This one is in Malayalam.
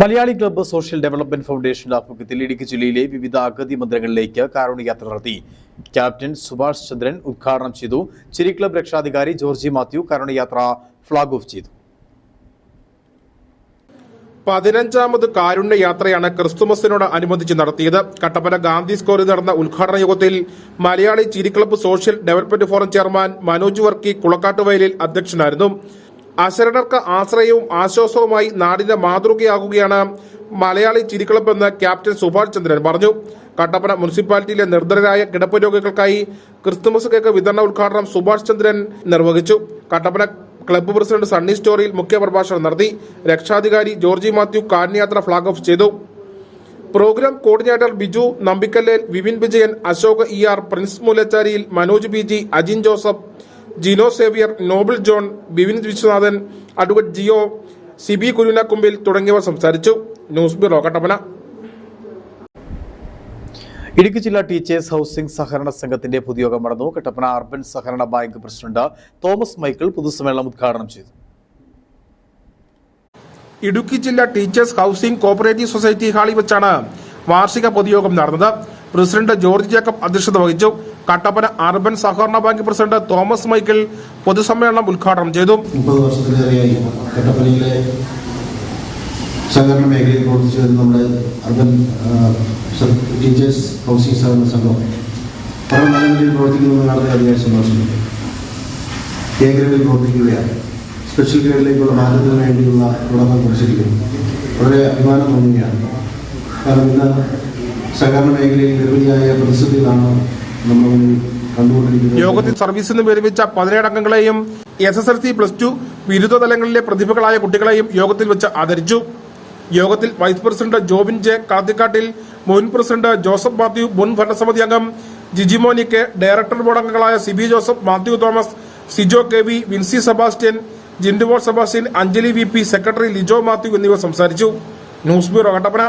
മലയാളി ക്ലബ്ബ് സോഷ്യൽ ഡെവലപ്മെന്റ് ഫൗണ്ടേഷന്റെ ആഭിമുഖ്യത്തിൽ ഇടുക്കി ജില്ലയിലെ വിവിധ അഗതി മന്ദിരങ്ങളിലേക്ക് കാരുണ്യയാത്ര നടത്തി. ക്യാപ്റ്റൻ സുഭാഷ് ചന്ദ്രൻ ഉദ്ഘാടനം ചെയ്തു. ചിരി ക്ലബ്ബ് രക്ഷാധികാരി ജോർജി മാത്യു കാരുണ്യയാത്ര ഫ്ളാഗ് ഓഫ് ചെയ്തു. പതിനഞ്ചാമത് കാരുണ്യ യാത്രയാണ് ക്രിസ്തുമസിനോട് അനുബന്ധിച്ച് നടത്തിയത്. കട്ടപ്പന ഗാന്ധി സ്കോറിൽ നടന്ന ഉദ്ഘാടന യോഗത്തിൽ മലയാളി ചിരി club social development forum chairman Manoj Varkey Kulakkattuvayalil അധ്യക്ഷനായിരുന്നു. അശരണർക്ക് ആശ്രയവും ആശ്വാസവുമായി നാടിന്റെ മാതൃകയാകുകയാണ് മലയാളി ചിരി ക്ലബ്ബ് എന്ന് ക്യാപ്റ്റൻ സുഭാഷ് ചന്ദ്രൻ പറഞ്ഞു. കട്ടപ്പന മുനിസിപ്പാലിറ്റിയിലെ നിർദ്ധരായ കിടപ്പ് രോഗികൾക്കായി ക്രിസ്തുമസ് കേക്ക് വിതരണ ഉദ്ഘാടനം സുഭാഷ് ചന്ദ്രൻ നിർവഹിച്ചു. കട്ടപ്പന ക്ലബ്ബ് പ്രസിഡന്റ് സണ്ണി സ്റ്റോറിയിൽ മുഖ്യ പ്രഭാഷണം നടത്തി. രക്ഷാധികാരി ജോർജി മാത്യു കാന്യാത്ര ഫ്ളാഗ് ഓഫ് ചെയ്തു. Programme coordinator Biju Nambikkallel Vipin Vijayan Ashok E R Prince Mullachariyil Manoj B G Ajin Joseph Jino Xavier Noble John Bivin Viswanathan advocate Jiyo C B Kurunakkumbil തുടങ്ങിയവർ സംസാരിച്ചു. News bureau Kattappana. ഇടുക്കി ജില്ലാ ടീച്ചേഴ്സ് ഹൗസിംഗ് സഹകരണ സംഘത്തിന്റെ പൊതുയോഗം നടന്നു. കട്ടപ്പന അർബൻ സഹകരണ ബാങ്ക് പ്രസിഡന്റ് തോമസ് മൈക്കിൾ പൊതുസമ്മേളനം ഉദ്ഘാടനം ചെയ്തു. ഇടുക്കി ജില്ലാ ടീച്ചേഴ്സ് ഹൗസിംഗ് കോപ്പറേറ്റീവ് സൊസൈറ്റി ഹാളിൽ വെച്ചാണ് വാർഷിക പൊതുയോഗം നടന്നത്. പ്രസിഡന്റ് ജോർജ് ജേക്കബ് അധ്യക്ഷത വഹിച്ചു. കട്ടപ്പന അർബൻ സഹകരണ ബാങ്ക് പ്രസിഡന്റ് തോമസ് മൈക്കിൾ പൊതുസമ്മേളനം ഉദ്ഘാടനം ചെയ്തു. മുപ്പത് വർഷത്തിലേറെയായി കട്ടപ്പനയിലെ സഹകരണ മേഖലയിൽ പ്രവർത്തിച്ചു വരുന്ന നമ്മുടെ അർബൻ ടീച്ചേഴ്സ് ഹൗസിംഗ് സഹകരണ സംഘം വളരെ നല്ല നിലയിൽ പ്രവർത്തിക്കുന്നത് കാണുന്നത് അതിയായ സന്തോഷമുണ്ട് എ ഗ്രേഡിൽ പ്രവർത്തിക്കുകയാണ്. സ്പെഷ്യൽ ഗ്രേഡിലേക്കുള്ള മാറ്റത്തിന് വേണ്ടിയുള്ള തുടക്കം കുറിച്ചിരിക്കുന്നു. വളരെ അഭിമാനം തോന്നുകയാണ്. കാരണം ഇന്ന് സഹകരണ മേഖലയിൽ നിരവധിയായ പ്രതിസന്ധികളാണ് യോഗത്തിൽ സർവീസിൽ നിന്ന് വിരമിച്ച പതിനേഴ് അംഗങ്ങളെയും S S L C plus two ബിരുദ തലങ്ങളിലെ പ്രതിഭകളായ കുട്ടികളെയും യോഗത്തിൽ വെച്ച് ആദരിച്ചു. യോഗത്തിൽ vice president Jobin J Kathikkattil മുൻ പ്രസിഡന്റ് ജോസഫ് മാത്യു മുൻ ഭരണസമിതി അംഗം ജിജി മോനിക്ക് ഡയറക്ടർ ബോർഡ് അംഗങ്ങളായ Siby Joseph Mathew Thomas Sijo K V Vincy Sebastian Jindubol Sebastian Anjali V P secretary Lijo Mathew എന്നിവർ സംസാരിച്ചു. News bureau Kattappana.